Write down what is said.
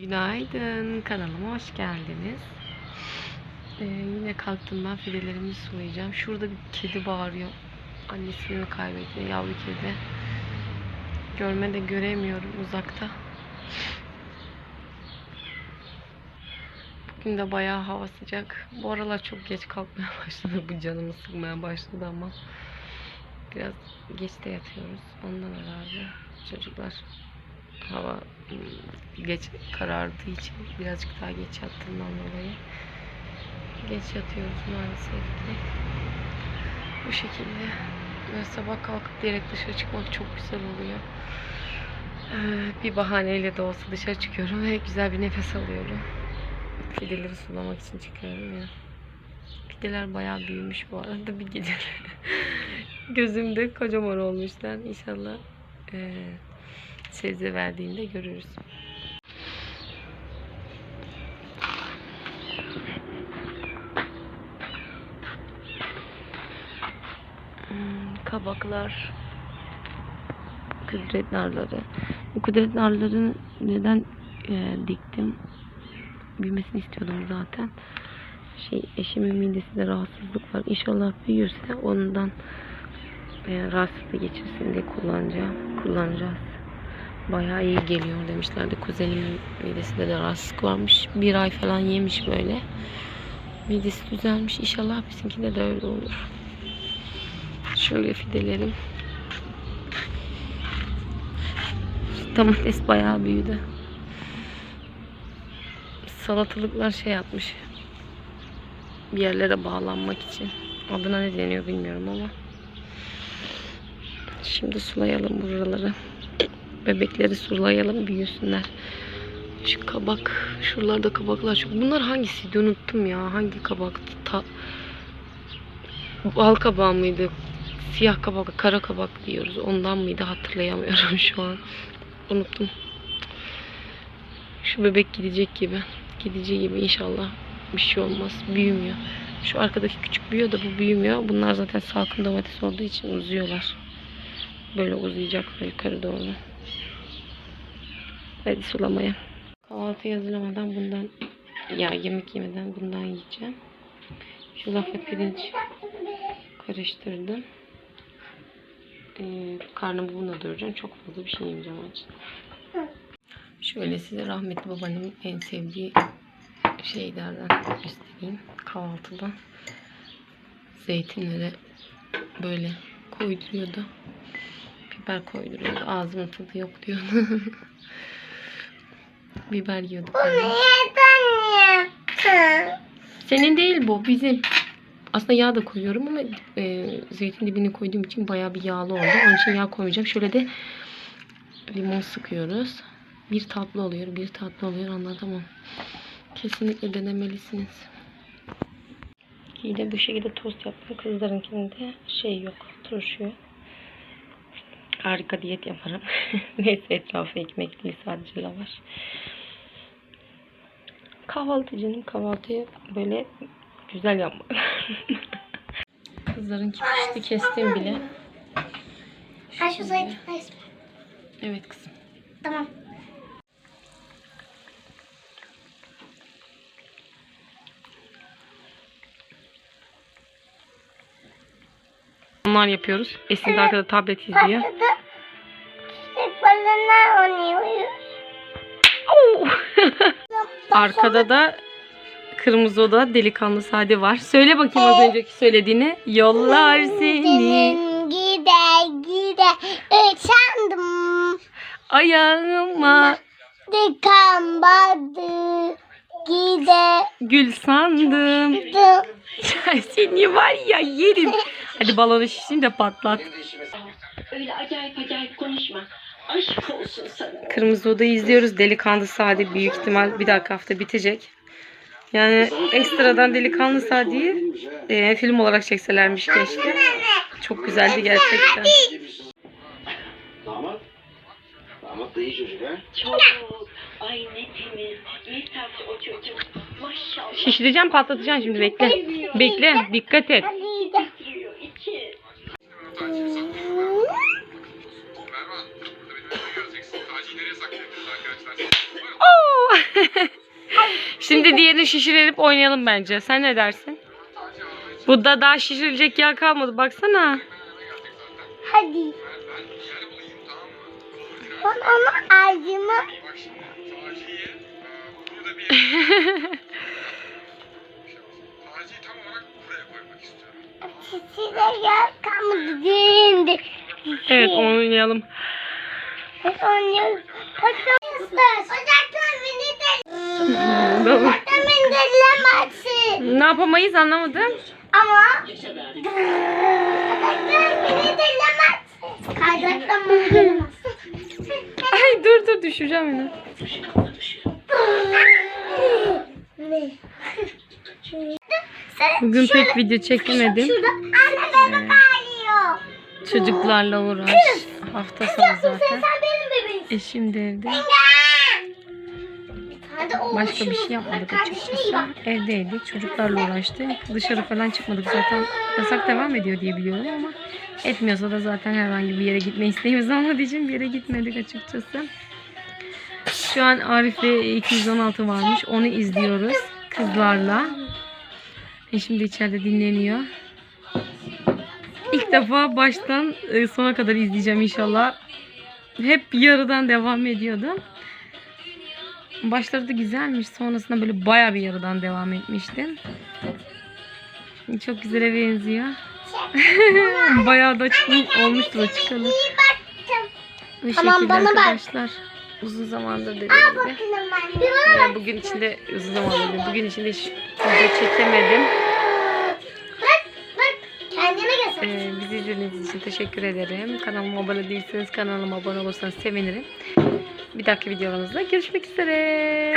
Günaydın, kanalıma hoş geldiniz. Ee, yine kalktım ben fidelerimi sulayacağım. Şurada bir kedi bağırıyor. Annesini kaybetti, yavru kedi. Görme de göremiyorum uzakta. Bugün de bayağı hava sıcak. Bu aralar çok geç kalkmaya başladı. Bu canımı sıkmaya başladı ama biraz geç de yatıyoruz. Ondan herhalde çocuklar hava ım, geç karardığı için birazcık daha geç yattığımdan dolayı geç yatıyoruz maalesef ki. Bu şekilde ve sabah kalkıp direkt dışarı çıkmak çok güzel oluyor. Ee, bir bahaneyle de olsa dışarı çıkıyorum ve güzel bir nefes alıyorum. Fideleri sulamak için çıkıyorum ya. Fideler bayağı büyümüş bu arada bir gece. Gözümde kocaman olmuşlar. İnşallah eee sebze verdiğinde görürüz. Hmm, kabaklar, kudret narları. Bu kudret narların neden e, diktim? Büyümesini istiyordum zaten. Şey eşimin midesinde rahatsızlık var. İnşallah büyürse ondan e, rahatsızlığı geçirsin diye kullanacağım. Kullanacağız. Bayağı iyi geliyor demişlerdi. Kuzenimin midesinde de rahatsızlık varmış. Bir ay falan yemiş böyle. Midesi düzelmiş. İnşallah bizimkinde de öyle olur. Şöyle fidelerim. Domates bayağı büyüdü. Salatalıklar şey yapmış. Bir yerlere bağlanmak için. Adına ne deniyor bilmiyorum ama. Şimdi sulayalım buraları. Bebekleri sulayalım büyüsünler. Şu kabak, şuralarda kabaklar çok. Bunlar hangisiydi unuttum ya. Hangi kabak? Ta... Bal kabağı mıydı? Siyah kabak, kara kabak diyoruz. Ondan mıydı hatırlayamıyorum şu an. Unuttum. Şu bebek gidecek gibi. Gideceği gibi inşallah. Bir şey olmaz. Büyümüyor. Şu arkadaki küçük büyüyor da bu büyümüyor. Bunlar zaten salkım domates olduğu için uzuyorlar. Böyle uzayacaklar yukarı doğru. Hadi sulamaya. Kahvaltı hazırlamadan bundan ya yemek yemeden bundan yiyeceğim. Şu lafla pirinç karıştırdım. Ee, karnımı bununla doyuracağım. Çok fazla bir şey yemeyeceğim için. Şöyle size rahmetli babaannemin en sevdiği şeylerden göstereyim. Kahvaltıda zeytinleri böyle koyduruyordu. Biber koyduruyordu. Ağzımın tadı yok diyordu. Biber yiyorduk. böyle. Senin değil bu bizim. Aslında yağ da koyuyorum ama e, zeytin dibini koyduğum için bayağı bir yağlı oldu. Onun için yağ koymayacağım. Şöyle de limon sıkıyoruz. Bir tatlı oluyor, bir tatlı oluyor anlatamam. Kesinlikle denemelisiniz. Yine bu şekilde tost yaptım. Kızlarınkinde şey yok, turşu yok. Harika diyet yaparım. Neyse etrafı ekmek değil sadece lavaş. Kahvaltı canım kahvaltıyı böyle güzel yapmak. Kızların pişti kestim bile. Ha şu zeytin Evet kızım. Tamam. Onlar yapıyoruz. Esin de arkada tablet izliyor. Arkada da kırmızı oda delikanlı Sade var. Söyle bakayım az önceki söylediğini. Yollar seni Senin gide gide uçandım. ayağıma Dikan badı gide gül sandım. Ya seni var ya yerim. Hadi balonu şişeyim de patlat. Öyle acayip acayip konuşma. Aşk olsun sana. Kırmızı Oda'yı izliyoruz. Delikanlı Sadi büyük ihtimal bir dahaki hafta bitecek. Yani ekstradan Delikanlı Sadi'yi e, film olarak çekselermiş keşke. Çok güzeldi gerçekten. Damat. Damat da iyi çocuk ha. Çok. Ay ne temiz. Ne tatlı o çocuk. Maşallah. Şişireceğim patlatacağım şimdi bekle. Bekle dikkat et. Şimdi diğerini şişirelim oynayalım bence. Sen ne dersin? Burada daha şişirilecek yer kalmadı. Baksana. Hadi. Ben onu ağzıma Sesi de yer kalmadı değildi. evet oynayalım. Oynayalım. Beni de... Doğru. Ocaktan beni delemezsin. Ne yapamayız anlamadım. Ama... Beni. Kaydıraktan beni. Ay dur dur düşüreceğim yine. Ne? Bugün pek video çekemedim. Şurada anne bebek ağlıyor. Çocuklarla uğraş. Hafta sonu Sen, zaten. sen benim. Eşim de evde. Başka bir şey yapmadık açıkçası. Evdeydik. Çocuklarla uğraştık. Dışarı falan çıkmadık zaten. Yasak devam ediyor diye biliyorum ama etmiyorsa da zaten herhangi bir yere gitme isteğimiz olmadığı için bir yere gitmedik açıkçası. Şu an Arif'le 216 varmış. Onu izliyoruz kızlarla. Eşim de içeride dinleniyor. İlk defa baştan e, sona kadar izleyeceğim inşallah. Hep yarıdan devam ediyordum. Başları da güzelmiş. Sonrasında böyle baya bir yarıdan devam etmiştim. Çok güzele benziyor. Bayağı da çıkmış, olmuştur o çıkalı. Bu Tamam, şekilde bana bak. arkadaşlar. Uzun zamandır dediğim Aa gibi. bakın ben. Bir bana Ee, bugün içinde uzun zamandır dedim. Bugün içinde hiç video çekemedim. bak. Bak. Ee, bizi izlediğiniz için teşekkür ederim. Kanalıma abone değilseniz kanalıma abone olursanız sevinirim. Bir dahaki videolarımızda görüşmek üzere.